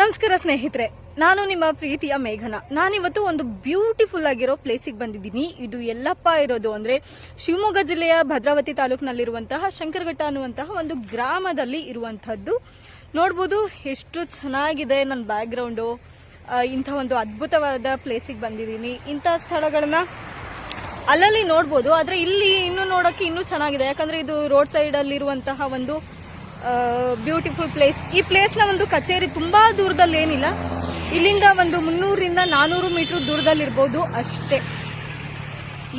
ನಮಸ್ಕಾರ ಸ್ನೇಹಿತರೆ, ನಾನು ನಿಮ್ಮ ಪ್ರೀತಿಯ ಮೇಘನ. ನಾನಿವತ್ತು ಒಂದು ಬ್ಯೂಟಿಫುಲ್ ಆಗಿರೋ ಪ್ಲೇಸಿಗೆ ಬಂದಿದ್ದೀನಿ. ಇದು ಎಲ್ಲಪ್ಪ ಇರೋದು ಅಂದ್ರೆ ಶಿವಮೊಗ್ಗ ಜಿಲ್ಲೆಯ ಭದ್ರಾವತಿ ತಾಲೂಕಿನಲ್ಲಿರುವಂತಹ ಶಂಕರಘಟ್ಟ ಅನ್ನುವಂತಹ ಒಂದು ಗ್ರಾಮದಲ್ಲಿ ಇರುವಂತಹದ್ದು ನೋಡ್ಬೋದು ಎಷ್ಟು ಚೆನ್ನಾಗಿದೆ ನನ್ನ ಬ್ಯಾಕ್ಗ್ರೌಂಡು ಇಂಥ ಒಂದು ಅದ್ಭುತವಾದ ಪ್ಲೇಸಿಗೆ ಬಂದಿದ್ದೀನಿ. ಇಂಥ ಸ್ಥಳಗಳನ್ನ ಅಲ್ಲಲ್ಲಿ ನೋಡ್ಬೋದು, ಆದರೆ ಇಲ್ಲಿ ಇನ್ನೂ ನೋಡೋಕೆ ಇನ್ನೂ ಚೆನ್ನಾಗಿದೆ. ಯಾಕಂದ್ರೆ ಇದು ರೋಡ್ ಸೈಡ್ ಅಲ್ಲಿರುವಂತಹ ಒಂದು ಬ್ಯೂಟಿಫುಲ್ ಪ್ಲೇಸ್ ಈ ಪ್ಲೇಸ್ನ ಒಂದು ಕಚೇರಿ ತುಂಬಾ ದೂರದಲ್ಲಿ ಏನಿಲ್ಲ. ಇಲ್ಲಿಂದ ಒಂದು ಮುನ್ನೂರಿಂದ ನಾನೂರು ಮೀಟರ್ ದೂರದಲ್ಲಿರ್ಬೋದು ಅಷ್ಟೇ.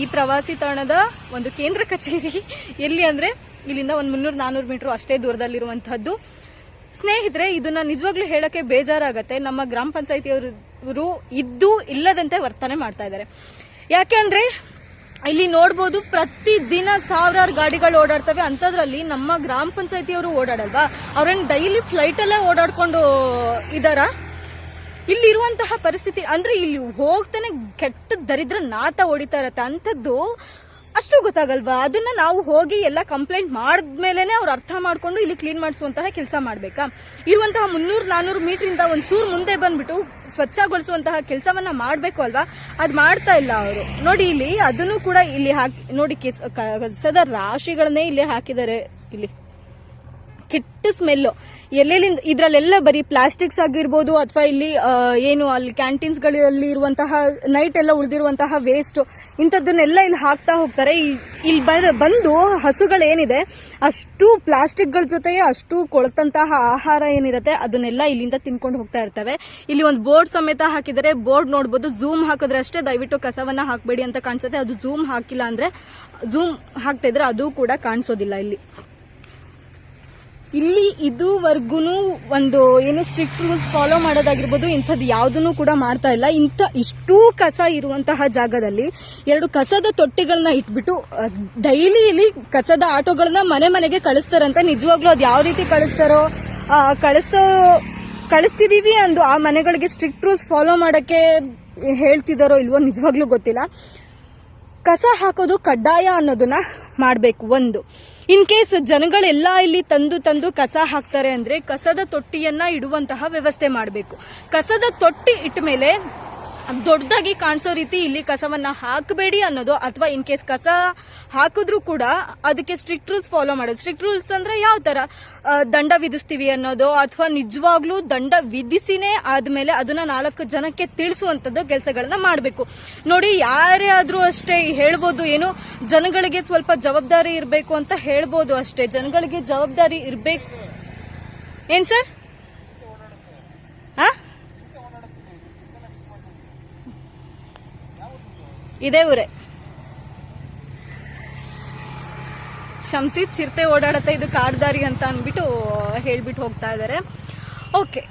ಈ ಪ್ರವಾಸಿ ತಾಣದ ಒಂದು ಕೇಂದ್ರ ಕಚೇರಿ. ಎಲ್ಲಿ ಅಂದ್ರೆ ಇಲ್ಲಿಂದ ಒಂದು ಮುನ್ನೂರು ನಾನೂರು ಮೀಟರ್ ಅಷ್ಟೇ ದೂರದಲ್ಲಿರುವಂತಹದ್ದು. ಸ್ನೇಹಿತರೆ, ಇದನ್ನ ನಿಜವಾಗ್ಲೂ ಹೇಳಕ್ಕೆ ಬೇಜಾರಾಗತ್ತೆ. ನಮ್ಮ ಗ್ರಾಮ ಪಂಚಾಯತಿಯವರು ಇದ್ದು ಇಲ್ಲದಂತೆ ವರ್ತನೆ ಮಾಡ್ತಾ ಇದ್ದಾರೆ. ಯಾಕೆ ಅಂದ್ರೆ ಇಲ್ಲಿ ನೋಡ್ಬೋದು ಪ್ರತಿ ದಿನ ಸಾವಿರಾರು ಗಾಡಿಗಳು ಓಡಾಡ್ತವೆ. ಅಂಥದ್ರಲ್ಲಿ ನಮ್ಮ ಗ್ರಾಮ ಪಂಚಾಯತಿಯವರು ಓಡಾಡಲ್ವಾ? ಅವ್ರೇನು ಡೈಲಿ ಫ್ಲೈಟಲ್ಲೇ ಓಡಾಡ್ಕೊಂಡು ಇದಾರಾ? ಇಲ್ಲಿರುವಂತಹ ಪರಿಸ್ಥಿತಿ, ಅಂದ್ರೆ ಇಲ್ಲಿ ಹೋಗ್ತಾನೆ ಕೆಟ್ಟ ದರಿದ್ರ ನಾತ ಹೊಡಿತಾ ಇರತ್ತೆ. ಅಂಥದ್ದು ಅಷ್ಟು ಗೊತ್ತಾಗಲ್ವಾ? ಅದನ್ನ ನಾವು ಹೋಗಿ ಎಲ್ಲ ಕಂಪ್ಲೇಂಟ್ ಮಾಡಿದ್ಮೇಲೆ ಅವ್ರು ಅರ್ಥ ಮಾಡ್ಕೊಂಡು ಇಲ್ಲಿ ಕ್ಲೀನ್ ಮಾಡಿಸುವಂತಹ ಕೆಲಸ ಮಾಡ್ಬೇಕಾ? ಇರುವಂತಹ ಮುನ್ನೂರು ಇಂದ ಒಂಚೂರು ಮುಂದೆ ಬಂದ್ಬಿಟ್ಟು ಸ್ವಚ್ಛಗೊಳಿಸುವಂತಹ ಕೆಲಸವನ್ನ ಮಾಡಬೇಕು ಅಲ್ವಾ? ಅದು ಮಾಡ್ತಾ ಇಲ್ಲ ಅವರು. ನೋಡಿ ಇಲ್ಲಿ ಅದನ್ನು ಕೂಡ ಇಲ್ಲಿ ಹಾಕಿ, ನೋಡಿ ಕಸದ ರಾಶಿಗಳನ್ನೇ ಇಲ್ಲಿ ಹಾಕಿದ್ದಾರೆ. ಇಲ್ಲಿ ಕೆಟ್ಟ ಸ್ಮೆಲ್ ಎಲ್ಲೆಲ್ಲಿಂದ ಇದ್ರಲ್ಲೆಲ್ಲ ಬರೀ ಪ್ಲಾಸ್ಟಿಕ್ಸ್ ಆಗಿರ್ಬೋದು ಅಥವಾ ಇಲ್ಲಿ ಏನು ಅಲ್ಲಿ ಕ್ಯಾಂಟೀನ್ಸ್ಗಳಲ್ಲಿ ಇರುವಂತಹ ನೈಟ್ ಎಲ್ಲ ಉಳಿದಿರುವಂತಹ ವೇಸ್ಟ್ ಇಂಥದ್ದನ್ನೆಲ್ಲ ಇಲ್ಲಿ ಹಾಕ್ತಾ ಹೋಗ್ತಾರೆ. ಇಲ್ಲಿ ಬರ- ಬಂದು ಹಸುಗಳೇನಿದೆ, ಅಷ್ಟು ಪ್ಲಾಸ್ಟಿಕ್ಗಳ ಜೊತೆಗೆ ಅಷ್ಟು ಕೊಳತಂತಹ ಆಹಾರ ಏನಿರುತ್ತೆ, ಅದನ್ನೆಲ್ಲ ಇಲ್ಲಿಂದ ತಿನ್ಕೊಂಡು ಹೋಗ್ತಾ ಇರ್ತವೆ. ಇಲ್ಲಿ ಒಂದು ಬೋರ್ಡ್ ಸಮೇತ ಹಾಕಿದರೆ ಬೋರ್ಡ್ ನೋಡ್ಬೋದು ಝೂಮ್ ಹಾಕಿದ್ರೆ ಅಷ್ಟೇ, ದಯವಿಟ್ಟು ಕಸವನ್ನ ಹಾಕಬೇಡಿ ಅಂತ ಕಾಣಿಸುತ್ತೆ. ಅದು ಝೂಮ್ ಹಾಕಿಲ್ಲ ಅಂದ್ರೆ ಝೂಮ್ ಹಾಕ್ತಾ ಇದ್ರೆ ಅದು ಕೂಡ ಕಾಣಿಸೋದಿಲ್ಲ ಇಲ್ಲಿ. ಇಲ್ಲಿ ಇದುವರೆಗೂ ಒಂದು ಏನು ಸ್ಟ್ರಿಕ್ಟ್ ರೂಲ್ಸ್ ಫಾಲೋ ಮಾಡೋದಾಗಿರ್ಬೋದು, ಇಂಥದ್ದು ಯಾವುದನ್ನು ಕೂಡ ಮಾಡ್ತಾ ಇಲ್ಲ. ಇಂಥ ಇಷ್ಟೂ ಕಸ ಇರುವಂತಹ ಜಾಗದಲ್ಲಿ ಎರಡು ಕಸದ ತೊಟ್ಟಿಗಳನ್ನ ಇಟ್ಬಿಟ್ಟು ಡೈಲಿ ಇಲ್ಲಿ ಕಸದ ಆಟೋಗಳನ್ನ ಮನೆ ಮನೆಗೆ ಕಳಿಸ್ತಾರಂತೆ. ನಿಜವಾಗ್ಲೂ ಅದು ಯಾವ ರೀತಿ ಕಳಿಸ್ತಾರೋ ಕಳಿಸ್ತಾ ಕಳಿಸ್ತೋ, ಕಳಿಸ್ತಿದೀವಿ ಅಂದು ಆ ಮನೆಗಳಿಗೆ ಸ್ಟ್ರಿಕ್ಟ್ ರೂಲ್ಸ್ ಫಾಲೋ ಮಾಡಕ್ಕೆ ಹೇಳ್ತಿದಾರೋ ಇಲ್ವೋ ನಿಜವಾಗ್ಲೂ ಗೊತ್ತಿಲ್ಲ. ಕಸ ಹಾಕೋದು ಕಡ್ಡಾಯ ಅನ್ನೋದನ್ನ ಮಾಡಬೇಕು ಒಂದು. ಇನ್ ಕೇಸ್ ಜನಗಳೆಲ್ಲ ಇಲ್ಲಿ ತಂದು ತಂದು ಕಸ ಹಾಕ್ತಾರೆ ಅಂದ್ರೆ ಕಸದ ತೊಟ್ಟಿಯನ್ನ ಇಡುವಂತಹ ವ್ಯವಸ್ಥೆ ಮಾಡಬೇಕು. ಕಸದ ತೊಟ್ಟಿ ಇಟ್ಟ ಮೇಲೆ ದೊಡ್ಡದಾಗಿ ಕಾಣಿಸೋ ರೀತಿ ಇಲ್ಲಿ ಕಸವನ್ನ ಹಾಕಬೇಡಿ ಅನ್ನೋದು ಅಥವಾ ಇನ್ ಕೇಸ್ ಕಸ ಹಾಕಿದ್ರು ಕೂಡ ಅದಕ್ಕೆ ಸ್ಟ್ರಿಕ್ಟ್ ರೂಲ್ಸ್ ಫಾಲೋ ಮಾಡೋದು. ಸ್ಟ್ರಿಕ್ಟ್ ರೂಲ್ಸ್ ಅಂದ್ರೆ ಯಾವ ತರ? ದಂಡ ವಿಧಿಸ್ತೀವಿ ಅನ್ನೋದು ಅಥವಾ ನಿಜವಾಗ್ಲೂ ದಂಡ ವಿಧಿಸಿನೇ ಆದ್ಮೇಲೆ ಅದನ್ನ ನಾಲ್ಕು ಜನಕ್ಕೆ ತಿಳಿಸುವಂತದ್ದು ಕೆಲಸಗಳನ್ನ ಮಾಡಬೇಕು. ನೋಡಿ, ಯಾರೇ ಆದ್ರೂ ಅಷ್ಟೇ ಹೇಳ್ಬೋದು ಏನು, ಜನಗಳಿಗೆ ಸ್ವಲ್ಪ ಜವಾಬ್ದಾರಿ ಇರಬೇಕು ಅಂತ ಹೇಳ್ಬೋದು ಅಷ್ಟೇ. ಜನಗಳಿಗೆ ಜವಾಬ್ದಾರಿ ಇರಬೇಕು. ಏನ್ ಸರ್? ಇದೇ ಊರೇ. ಶಂಸಿ ಚಿರತೆ ಓಡಾಡತ್ತೆ, ಇದು ಕಾಡ್ದಾರಿ ಅಂತ ಅಂದ್ಬಿಟ್ಟು ಹೇಳ್ಬಿಟ್ಟು ಹೋಗ್ತಾ ಇದ್ದಾರೆ ಓಕೆ,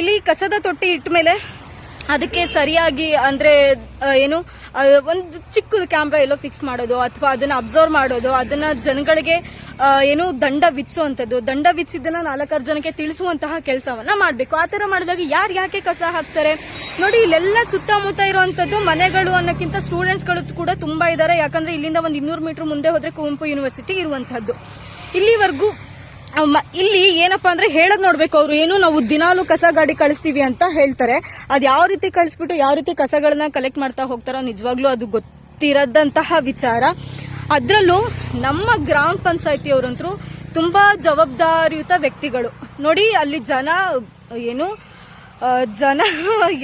ಇಲ್ಲಿ ಕಸದ ತೊಟ್ಟಿ ಇಟ್ಟ ಮೇಲೆ ಅದಕ್ಕೆ ಸರಿಯಾಗಿ ಅಂದ್ರೆ ಏನು ಒಂದು ಚಿಕ್ಕದು ಕ್ಯಾಮ್ರಾ ಎಲ್ಲೋ ಫಿಕ್ಸ್ ಮಾಡೋದು ಅಥವಾ ಅದನ್ನ ಅಬ್ಸರ್ವ್ ಮಾಡೋದು, ಅದನ್ನ ಜನಗಳಿಗೆ ಏನು ದಂಡ ವಿಧಿಸುವಂಥದ್ದು. ದಂಡ ವಿಧಿಸಿದ್ದನ್ನ ನಾಲ್ಕಾರು ಜನಕ್ಕೆ ತಿಳಿಸುವಂತಹ ಕೆಲಸವನ್ನ ಮಾಡಬೇಕು. ಆ ಥರ ಮಾಡಿದಾಗ ಯಾರು ಯಾಕೆ ಕಸ ಹಾಕ್ತಾರೆ? ನೋಡಿ, ಇಲ್ಲೆಲ್ಲ ಸುತ್ತಮುತ್ತ ಇರುವಂತದ್ದು ಮನೆಗಳು ಅನ್ನೋಕ್ಕಿಂತ ಸ್ಟೂಡೆಂಟ್ಸ್ಗಳು ಕೂಡ ತುಂಬಾ ಇದ್ದಾರೆ ಯಾಕಂದ್ರೆ ಇಲ್ಲಿಂದ ಒಂದು ಇನ್ನೂರು ಮೀಟರ್ ಮುಂದೆ ಹೋದ್ರೆ ಕುವೆಂಪು ಯೂನಿವರ್ಸಿಟಿ ಇರುವಂತಹದ್ದು ಇಲ್ಲಿವರೆಗೂ ಇಲ್ಲಿ ಏನಪ್ಪಾ ಅಂದ್ರೆ ಹೇಳದ್ ನೋಡ್ಬೇಕು ಅವ್ರು, ಏನು ನಾವು ದಿನಾಲು ಕಸ ಗಾಡಿ ಕಳಿಸ್ತೀವಿ ಅಂತ ಹೇಳ್ತಾರೆ. ಅದ್ ಯಾವ ರೀತಿ ಕಳಿಸ್ಬಿಟ್ಟು ಯಾವ ರೀತಿ ಕಸಗಳನ್ನ ಕಲೆಕ್ಟ್ ಮಾಡ್ತಾ ಹೋಗ್ತಾರೋ ನಿಜವಾಗ್ಲೂ ಅದು ಗೊತ್ತಿರದಂತಹ ವಿಚಾರ. ಅದ್ರಲ್ಲೂ ನಮ್ಮ ಗ್ರಾಮ ಪಂಚಾಯತಿಯವರಂತರೂ ತುಂಬಾ ಜವಾಬ್ದಾರಿಯುತ ವ್ಯಕ್ತಿಗಳು. ನೋಡಿ, ಅಲ್ಲಿ ಜನ, ಏನು ಜನ,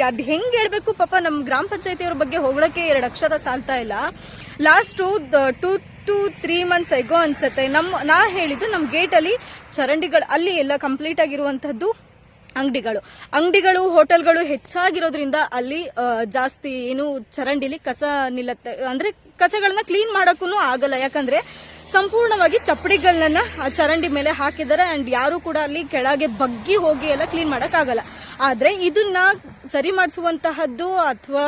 ಅದ್ ಹೆಂಗ್ ಹೇಳ್ಬೇಕು ಪಾಪ ನಮ್ಮ ಗ್ರಾಮ ಪಂಚಾಯತಿಯವ್ರ ಬಗ್ಗೆ ಹೊಗಳಕ್ಕೆ ಎರಡು ಅಕ್ಷರ ಸಾಲ್ತಾ ಇಲ್ಲ. Last two to three months ago ಅನ್ಸುತ್ತೆ. ನಮ್ಮ ನಾ ಹೇಳಿದ್ದು ನಮ್ಮ ಗೇಟಲ್ಲಿ ಚರಂಡಿಗಳು ಅಲ್ಲಿ ಎಲ್ಲ ಕಂಪ್ಲೀಟ್ ಆಗಿರುವಂತಹದ್ದು ಅಂಗಡಿಗಳು. ಅಂಗಡಿಗಳು, ಹೋಟೆಲ್ಗಳು ಹೆಚ್ಚಾಗಿರೋದ್ರಿಂದ ಅಲ್ಲಿ ಜಾಸ್ತಿ ಏನು ಚರಂಡಿಲಿ ಕಸ ನಿಲ್ಲತ್ತೆ. ಅಂದ್ರೆ ಕಸಗಳನ್ನ ಕ್ಲೀನ್ ಮಾಡೋಕ್ಕೂ ಆಗಲ್ಲ. ಯಾಕಂದ್ರೆ ಸಂಪೂರ್ಣವಾಗಿ ಚಪ್ಪಡಿಗಳನ್ನ ಚರಂಡಿ ಮೇಲೆ ಹಾಕಿದ್ದಾರೆ. ಅಂಡ್ ಯಾರು ಕೂಡ ಅಲ್ಲಿ ಕೆಳಗೆ ಬಗ್ಗಿ ಹೋಗಿ ಎಲ್ಲ ಕ್ಲೀನ್ ಆಗಲ್ಲ. ಆದ್ರೆ ಇದನ್ನ ಸರಿ ಮಾಡಿಸುವಂತಹದ್ದು ಅಥವಾ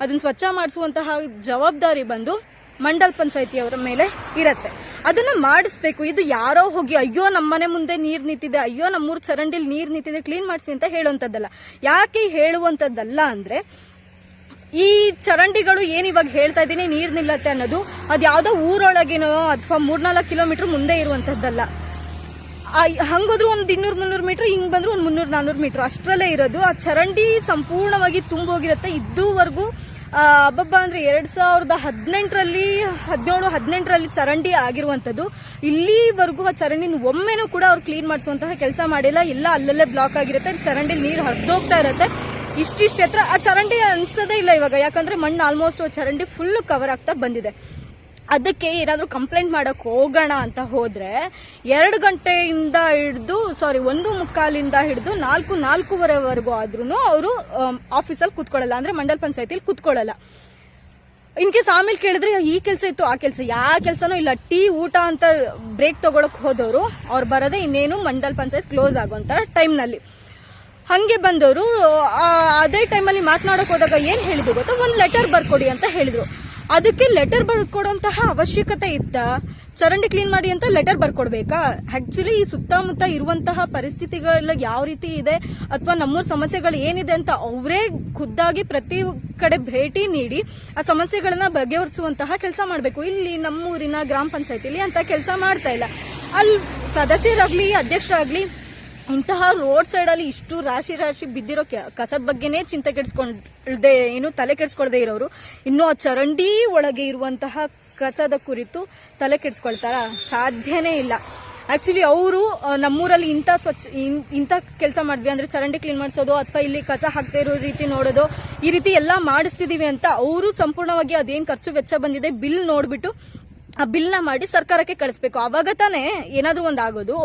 ಅದನ್ನ ಸ್ವಚ್ಛ ಮಾಡಿಸುವಂತಹ ಜವಾಬ್ದಾರಿ ಬಂದು ಮಂಡಲ್ ಪಂಚಾಯತಿಯವರ ಮೇಲೆ ಇರತ್ತೆ. ಅದನ್ನ ಮಾಡಿಸ್ಬೇಕು. ಇದು ಯಾರೋ ಹೋಗಿ, ಅಯ್ಯೋ ನಮ್ಮನೆ ಮುಂದೆ ನೀರ್ ನಿಂತಿದೆ, ಅಯ್ಯೋ, ನಮ್ಮೂರ್ ಚರಂಡಿಲಿ ನೀರ್ ನಿಂತಿದೆ, ಕ್ಲೀನ್ ಮಾಡಿಸಿ ಅಂತ ಹೇಳುವಂತದ್ದಲ್ಲ ಯಾಕೆ ಹೇಳುವಂತದ್ದಲ್ಲ ಅಂದ್ರೆ, ಈ ಚರಂಡಿಗಳು ಏನು ಇವಾಗ ಹೇಳ್ತಾ ಇದ್ದೀನಿ, ನೀರ್ ನಿಲ್ಲತ್ತೆ ಅನ್ನೋದು, ಅದು ಯಾವ್ದೋ ಊರೊಳಗಿನೋ ಅಥವಾ ಮೂರ್ನಾಲ್ಕು ಕಿಲೋಮೀಟರ್ ಮುಂದೆ ಇರುವಂತದ್ದಲ್ಲ ಹಂಗೋದ್ರು ಒಂದು ಇನ್ನೂರು ಮುನ್ನೂರು ಮೀಟರ್, ಹಿಂಗ್ ಬಂದ್ರು ಒಂದು ಮುನ್ನೂರು ನಾನ್ನೂರು ಮೀಟರ್. ಅಷ್ಟರಲ್ಲೇ ಇರೋದು. ಆ ಚರಂಡಿ ಸಂಪೂರ್ಣವಾಗಿ ತುಂಬೋಗಿರುತ್ತೆ. ಇದುವರೆಗೂ ಹಬ್ಬಬ್ಬ ಅಂದ್ರೆ ಎರಡ್ ಸಾವಿರದ ಹದಿನೆಂಟರಲ್ಲಿ, ಹದಿನೇಳು, ಹದಿನೆಂಟರಲ್ಲಿ ಚರಂಡಿ ಆಗಿರುವಂತದ್ದು ಇಲ್ಲಿವರೆಗೂ ಆ ಚರಂಡಿನ ಒಮ್ಮೆನೂ ಕೂಡ ಅವ್ರು ಕ್ಲೀನ್ ಮಾಡಿಸುವಂತಹ ಕೆಲಸ ಮಾಡಿಲ್ಲ. ಎಲ್ಲ ಅಲ್ಲಲ್ಲೇ ಬ್ಲಾಕ್ ಆಗಿರುತ್ತೆ. ಚರಂಡಿ ನೀರು ಹರಿದೋಗ್ತಾ ಇರುತ್ತೆ. ಇಷ್ಟಿಷ್ಟು ಎತ್ತರ ಆ ಚರಂಡಿ ಅನ್ಸೋದೇ ಇಲ್ಲ ಇವಾಗ. ಯಾಕಂದ್ರೆ ಮಣ್ಣು ಆಲ್ಮೋಸ್ಟ್ ಚರಂಡಿ ಫುಲ್ ಕವರ್ ಆಗ್ತಾ ಬಂದಿದೆ. ಅದಕ್ಕೆ ಏನಾದರೂ ಕಂಪ್ಲೇಂಟ್ ಮಾಡಕ್ ಹೋಗೋಣ ಅಂತ ಹೋದ್ರೆ ಎರಡು ಗಂಟೆಯಿಂದ ಹಿಡಿದು ಸಾರಿ ಒಂದು ಮುಕ್ಕಾಲಿಂದ ಹಿಡಿದು ನಾಲ್ಕು, ನಾಲ್ಕೂವರೆವರೆಗೂ ಆದ್ರೂ ಅವರು ಆಫೀಸಲ್ಲಿ ಕೂತ್ಕೊಳ್ಳಲ್ಲ. ಅಂದ್ರೆ ಮಂಡಲ್ ಪಂಚಾಯತಿಲಿ ಕೂತ್ಕೊಳ್ಳಲ್ಲ. ಇನ್ ಕೇಸ್ ಆಮೇಲೆ ಕೇಳಿದ್ರೆ ಈ ಕೆಲಸ ಇತ್ತು, ಆ ಕೆಲಸ ಯಾವ ಕೆಲಸನೂ ಇಲ್ಲ. ಟೀ, ಊಟ ಅಂತ ಬ್ರೇಕ್ ತಗೊಳಕ್ ಹೋದವರು, ಅವ್ರು ಬರೋದೇ ಇನ್ನೇನು ಮಂಡಲ್ ಪಂಚಾಯತ್ ಕ್ಲೋಸ್ ಆಗುವಂತ ಟೈಮ್ನಲ್ಲಿ ಹಂಗೆ ಬಂದವರು ಅದೇ ಟೈಮಲ್ಲಿ ಮಾತನಾಡೋಕೆ ಹೋದಾಗ ಏನು ಹೇಳಿದ್ರು ಗೊತ್ತಾ? ಒಂದು ಲೆಟರ್ ಬರ್ಕೊಡಿ ಅಂತ ಹೇಳಿದ್ರು. ಅದಕ್ಕೆ ಲೆಟರ್ ಬರ್ಕೊಡುವಂತಹ ಅವಶ್ಯಕತೆ ಇತ್ತ? ಚರಂಡಿ ಕ್ಲೀನ್ ಮಾಡಿ ಅಂತ ಲೆಟರ್ ಬರ್ಕೊಡ್ಬೇಕಾ? ಆಕ್ಚುಲಿ ಈ ಸುತ್ತಮುತ್ತ ಇರುವಂತಹ ಪರಿಸ್ಥಿತಿಗಳ ಯಾವ ರೀತಿ ಇದೆ? ಅಥವಾ ನಮ್ಮೂರ್ ಸಮಸ್ಯೆಗಳು ಏನಿದೆ ಅಂತ ಅವರೇ ಖುದ್ದಾಗಿ ಪ್ರತಿ ಕಡೆ ಭೇಟಿ ನೀಡಿ ಆ ಸಮಸ್ಯೆಗಳನ್ನ ಬಗೆಹರಿಸುವಂತಹ ಕೆಲಸ ಮಾಡಬೇಕು. ಇಲ್ಲಿ ನಮ್ಮೂರಿನ ಗ್ರಾಮ ಪಂಚಾಯತಿಲಿ ಅಂತ ಕೆಲಸ ಮಾಡ್ತಾ ಇಲ್ಲ. ಅಲ್ಲಿ ಸದಸ್ಯರಾಗ್ಲಿ, ಅಧ್ಯಕ್ಷರಾಗ್ಲಿ ಇಂತಹ ರೋಡ್ ಸೈಡ್ ಅಲ್ಲಿ ಇಷ್ಟು ರಾಶಿ ರಾಶಿ ಬಿದ್ದಿರೋ ಕಸದ ಬಗ್ಗೆನೇ ಚಿಂತೆ ಕೆಡಿಸ್ಕೊಳ್ದೆ ಏನು ತಲೆ ಕೆಡಿಸ್ಕೊಳ್ದೆ ಇರೋರು, ಇನ್ನು ಆ ಚರಂಡಿ ಒಳಗೆ ಇರುವಂತಹ ಕಸದ ಕುರಿತು ತಲೆ ಕೆಡಿಸ್ಕೊಳ್ತಾರ ಸಾಧ್ಯನೇ ಇಲ್ಲ. ಆಕ್ಚುಲಿ ಅವರು ನಮ್ಮೂರಲ್ಲಿ ಇಂಥ ಸ್ವಚ್ಛ ಇಂಥ ಕೆಲಸ ಮಾಡಿದ್ವಿ ಅಂದರೆ ಚರಂಡಿ ಕ್ಲೀನ್ ಮಾಡಿಸೋದು ಅಥವಾ ಇಲ್ಲಿ ಕಸ ಹಾಕ್ತಾ ಇರೋ ರೀತಿ ನೋಡೋದು, ಈ ರೀತಿ ಎಲ್ಲ ಮಾಡಿಸ್ತಿದ್ದೀವಿ ಅಂತ ಅವರು ಸಂಪೂರ್ಣವಾಗಿ ಅದೇನು ಖರ್ಚು ವೆಚ್ಚ ಬಂದಿದೆ ಬಿಲ್ ನೋಡ್ಬಿಟ್ಟು ಆ ಬಿಲ್ನ ಮಾಡಿ ಸರ್ಕಾರಕ್ಕೆ ಕಳಿಸ್ಬೇಕು. ಅವಾಗ ತಾನೇ ಏನಾದ್ರೂ ಒಂದು ಆಗೋದು.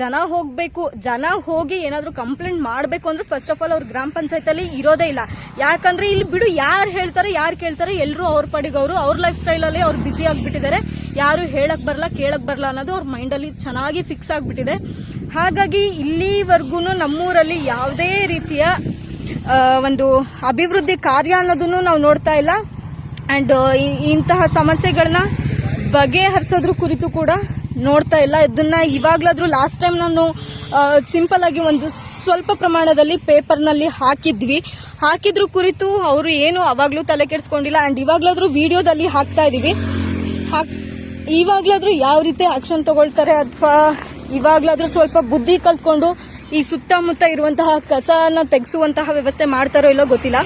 ಜನ ಹೋಗ್ಬೇಕು, ಜನ ಹೋಗಿ ಏನಾದ್ರೂ ಕಂಪ್ಲೇಂಟ್ ಮಾಡ್ಬೇಕು ಅಂದ್ರೆ ಫಸ್ಟ್ ಆಫ್ ಆಲ್ ಅವ್ರ ಗ್ರಾಮ ಪಂಚಾಯತ್ ಅಲ್ಲಿ ಇರೋದೇ ಇಲ್ಲ. ಯಾಕಂದ್ರೆ ಇಲ್ಲಿ ಬಿಡು ಯಾರು ಹೇಳ್ತಾರೆ, ಯಾರು ಕೇಳ್ತಾರೆ ಎಲ್ಲರೂ ಅವ್ರ ಪಡಿಗವರು ಅವರು. ಲೈಫ್ ಸ್ಟೈಲ್ ಅಲ್ಲಿ ಅವ್ರು ಬಿಸಿ ಆಗ್ಬಿಟ್ಟಿದ್ದಾರೆ. ಯಾರು ಹೇಳಕ್ ಬರಲ್ಲ, ಕೇಳಕ್ ಬರಲ್ಲ ಅನ್ನೋದು ಅವ್ರ ಮೈಂಡ್ ಅಲ್ಲಿ ಚೆನ್ನಾಗಿ ಫಿಕ್ಸ್ ಆಗ್ಬಿಟ್ಟಿದೆ. ಹಾಗಾಗಿ ಇಲ್ಲಿವರೆಗೂ ನಮ್ಮೂರಲ್ಲಿ ಯಾವುದೇ ರೀತಿಯ ಒಂದು ಅಭಿವೃದ್ಧಿ ಕಾರ್ಯ ಅನ್ನೋದನ್ನು ನಾವು ನೋಡ್ತಾ ಇಲ್ಲ. ಅಂಡ್ ಇಂತಹ ಸಮಸ್ಯೆಗಳನ್ನ ಬಗೆಹರಿಸೋದ್ರ ಕುರಿತು ಕೂಡ ನೋಡ್ತಾ ಇಲ್ಲ. ಇದನ್ನ ಇವಾಗ್ಲಾದ್ರೂ ಲಾಸ್ಟ್ ಟೈಮ್ ನಾನು ಸಿಂಪಲ್ ಆಗಿ ಒಂದು ಸ್ವಲ್ಪ ಪ್ರಮಾಣದಲ್ಲಿ ಪೇಪರ್ನಲ್ಲಿ ಹಾಕಿದ್ವಿ. ಹಾಕಿದ್ರ ಕುರಿತು ಅವರು ಏನು ಅವಾಗ್ಲೂ ತಲೆ ಕೆಡಿಸ್ಕೊಂಡಿಲ್ಲ. ಅಂಡ್ ಇವಾಗ್ಲಾದ್ರೂ ವಿಡಿಯೋದಲ್ಲಿ ಹಾಕ್ತಾ ಇದೀವಿ. ಇವಾಗ್ಲಾದ್ರೂ ಯಾವ ರೀತಿ ಆಕ್ಷನ್ ತಗೊಳ್ತಾರೆ ಅಥವಾ ಇವಾಗ್ಲಾದ್ರೂ ಸ್ವಲ್ಪ ಬುದ್ಧಿ ಕಲ್ತ್ಕೊಂಡು ಈ ಸುತ್ತಮುತ್ತ ಇರುವಂತಹ ಕಸನ ತೆಗೆಸುವಂತಹ ವ್ಯವಸ್ಥೆ ಮಾಡ್ತಾರೋ ಇಲ್ಲೋ ಗೊತ್ತಿಲ್ಲ.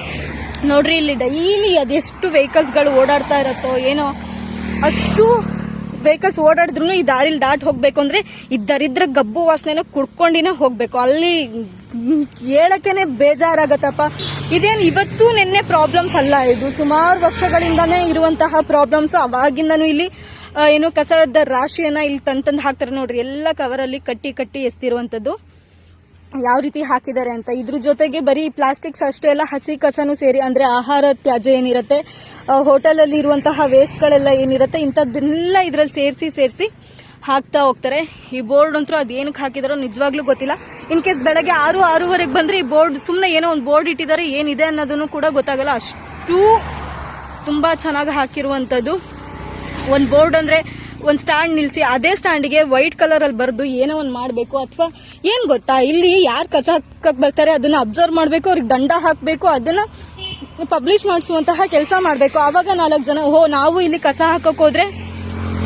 ನೋಡ್ರಿ, ಇಲ್ಲಿ ಡೈಲಿ ಅದೆಷ್ಟು ವೆಹಿಕಲ್ಸ್ಗಳು ಓಡಾಡ್ತಾ ಇರತ್ತೋ, ಏನೋ ಅಷ್ಟು ವೆಹಿಕಲ್ಸ್ ಓಡಾಡಿದ್ರು ಈ ದಾರಿಲಿ ದಾಟ್ ಹೋಗ್ಬೇಕು ಅಂದ್ರೆ ಈ ದರಿದ್ರ ಗಬ್ಬು ವಾಸನೆನ ಕುಡ್ಕೊಂಡಿನ ಹೋಗ್ಬೇಕು. ಅಲ್ಲಿ ಹೇಳಕ್ಕೇನೆ ಬೇಜಾರಾಗತ್ತಪ್ಪ. ಇದೇನು ಇವತ್ತು ನಿನ್ನೆ ಪ್ರಾಬ್ಲಮ್ಸ್ ಅಲ್ಲ ಇದು. ಸುಮಾರು ವರ್ಷಗಳಿಂದಾನೇ ಇರುವಂತಹ ಪ್ರಾಬ್ಲಮ್ಸ್ ಅವಾಗಿಂದನು ಇಲ್ಲಿ ಏನು ಕಸದ ರಾಶಿಯನ್ನ ಇಲ್ಲಿ ತಂದ್ ಹಾಕ್ತಾರೆ ನೋಡ್ರಿ. ಎಲ್ಲ ಕವರಲ್ಲಿ ಕಟ್ಟಿ ಕಟ್ಟಿ ಎಸ್ತಿರುವಂತದ್ದು ಯಾವ ರೀತಿ ಹಾಕಿದ್ದಾರೆ ಅಂತ. ಇದ್ರ ಜೊತೆಗೆ ಬರೀ ಪ್ಲಾಸ್ಟಿಕ್ಸ್ ಅಷ್ಟೇ ಅಲ್ಲ, ಹಸಿ ಕಸನು ಸೇರಿ, ಅಂದ್ರೆ ಆಹಾರ ತ್ಯಾಜ್ಯ ಏನಿರುತ್ತೆ ಹೋಟೆಲ್ ಅಲ್ಲಿ ಇರುವಂತಹ ವೇಸ್ಟ್ಗಳೆಲ್ಲ ಏನಿರುತ್ತೆ, ಇಂಥದ್ದೆಲ್ಲ ಇದ್ರಲ್ಲಿ ಸೇರಿಸಿ ಸೇರಿಸಿ ಹಾಕ್ತಾ ಹೋಗ್ತಾರೆ. ಈ ಬೋರ್ಡ್ ಅಂತೂ ಅದೇನಕ್ಕೆ ಹಾಕಿದಾರೋ ನಿಜವಾಗ್ಲೂ ಗೊತ್ತಿಲ್ಲ. ಇನ್ ಕೇಸ್ ಬೆಳಗ್ಗೆ ಆರು, ಆರೂವರೆಗೆ ಬಂದ್ರೆ ಈ ಬೋರ್ಡ್ ಸುಮ್ಮನೆ ಏನೋ ಒಂದು ಬೋರ್ಡ್ ಇಟ್ಟಿದ್ದಾರೆ, ಏನಿದೆ ಅನ್ನೋದನ್ನು ಕೂಡ ಗೊತ್ತಾಗಲ್ಲ. ಅಷ್ಟು ತುಂಬಾ ಚೆನ್ನಾಗಿ ಹಾಕಿರುವಂತದ್ದು ಒಂದು ಬೋರ್ಡ್ ಅಂದ್ರೆ ಒಂದು ಸ್ಟ್ಯಾಂಡ್ ನಿಲ್ಸಿ, ಅದೇ ಸ್ಟ್ಯಾಂಡಿಗೆ ವೈಟ್ ಕಲರ್ ಅಲ್ಲಿ ಬರೆದು ಏನೋ ಒಂದು ಮಾಡಬೇಕು ಅಥವಾ ಏನು ಗೊತ್ತಾ? ಇಲ್ಲಿ ಯಾರು ಕಸ ಹಾಕಕ್ ಬರ್ತಾರೆ ಅದನ್ನ ಅಬ್ಸರ್ವ್ ಮಾಡಬೇಕು, ಅವ್ರಿಗೆ ದಂಡ ಹಾಕಬೇಕು, ಅದನ್ನ ಪಬ್ಲಿಷ್ ಮಾಡಿಸುವಂತಹ ಕೆಲಸ ಮಾಡಬೇಕು. ಆವಾಗ ನಾಲ್ಕು ಜನ ಓ ನಾವು ಇಲ್ಲಿ ಕಸ ಹಾಕಕ್ ಹೋದ್ರೆ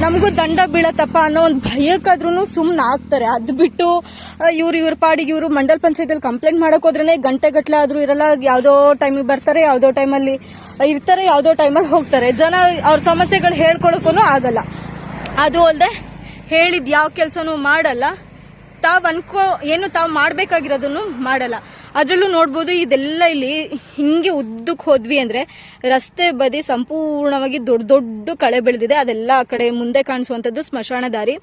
ನಮಗೂ ದಂಡ ಬೀಳತ್ತಪ್ಪ ಅನ್ನೋ ಒಂದು ಭಯಕ್ಕಾದ್ರೂ ಸುಮ್ಮನೆ ಆಗ್ತಾರೆ ಅದು ಬಿಟ್ಟು ಇವ್ರು ಇವ್ರ ಪಾಡಿಗೆ ಇವರು ಮಂಡಲ್ ಪಂಚಾಯತಲ್ಲಿ ಕಂಪ್ಲೇಂಟ್ ಮಾಡಕ್ ಹೋದ್ರೆ ಗಂಟೆ ಗಟ್ಲೆ ಆದ್ರೂ ಇರಲ್ಲ, ಯಾವ್ದೋ ಟೈಮಿಗೆ ಬರ್ತಾರೆ, ಯಾವುದೋ ಟೈಮಲ್ಲಿ ಇರ್ತಾರೆ, ಯಾವುದೋ ಟೈಮಲ್ಲಿ ಹೋಗ್ತಾರೆ. ಜನ ಅವ್ರ ಸಮಸ್ಯೆಗಳು ಹೇಳ್ಕೊಳಕ್ಕೂ ಆಗಲ್ಲ. ಅದು ಅಲ್ಲದೆ ಹೇಳಿದ ಯಾವ ಕೆಲಸನೂ ಮಾಡಲ್ಲ. ತಾವು ಅನ್ಕೋ, ಏನು ತಾವು ಮಾಡಬೇಕಾಗಿರೋದನ್ನು ಮಾಡಲ್ಲ. ಅದ್ರಲ್ಲೂ ನೋಡ್ಬೋದು ಇದೆಲ್ಲ ಇಲ್ಲಿ ಹಿಂಗೆ ಉದ್ದಕ್ಕೆ ಹೋದ್ವಿ ಅಂದ್ರೆ ರಸ್ತೆ ಬದಿ ಸಂಪೂರ್ಣವಾಗಿ ದೊಡ್ಡ ದೊಡ್ಡ ಕಳೆ ಬೆಳೆದಿದೆ. ಅದೆಲ್ಲ ಆ ಕಡೆ ಮುಂದೆ ಕಾಣಿಸುವಂತದ್ದು ಸ್ಮಶಾನ ದಾರಿ.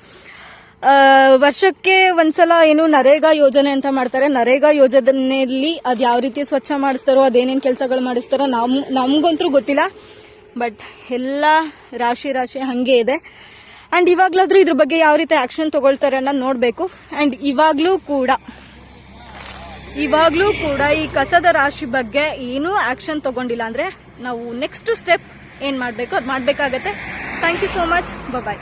ವರ್ಷಕ್ಕೆ ಒಂದ್ಸಲ ಏನು ನರೇಗಾ ಯೋಜನೆ ಅಂತ ಮಾಡ್ತಾರೆ. ನರೇಗಾ ಯೋಜನೆಯಲ್ಲಿ ಅದು ಯಾವ ರೀತಿ ಸ್ವಚ್ಛ ಮಾಡಿಸ್ತಾರೋ, ಅದೇನೇನ್ ಕೆಲಸಗಳು ಮಾಡಿಸ್ತಾರೋ ನಮ್, ನಮಗಂತೂ ಗೊತ್ತಿಲ್ಲ. ಬಟ್ ಎಲ್ಲ ರಾಶಿ ರಾಶಿ ಹಾಗೆ ಇದೆ. ಅಂಡ್ ಇವಾಗ್ಲಾದ್ರೂ ಇದ್ರ ಬಗ್ಗೆ ಯಾವ ರೀತಿ ಆಕ್ಷನ್ ತಗೊಳ್ತಾರೆ ಅನ್ನೋದು ನೋಡ್ಬೇಕು. ಅಂಡ್ ಇವಾಗ್ಲೂ ಕೂಡ ಇವಾಗ್ಲೂ ಕೂಡ ಈ ಕಸದ ರಾಶಿ ಬಗ್ಗೆ ಏನೂ ಆಕ್ಷನ್ ತಗೊಂಡಿಲ್ಲ ಅಂದ್ರೆ ನಾವು ನೆಕ್ಸ್ಟ್ ಸ್ಟೆಪ್ ಏನ್ ಮಾಡ್ಬೇಕು? ಅದು ಮಾಡ್ಬೇಕಾಗತ್ತೆ. Thank you so much bye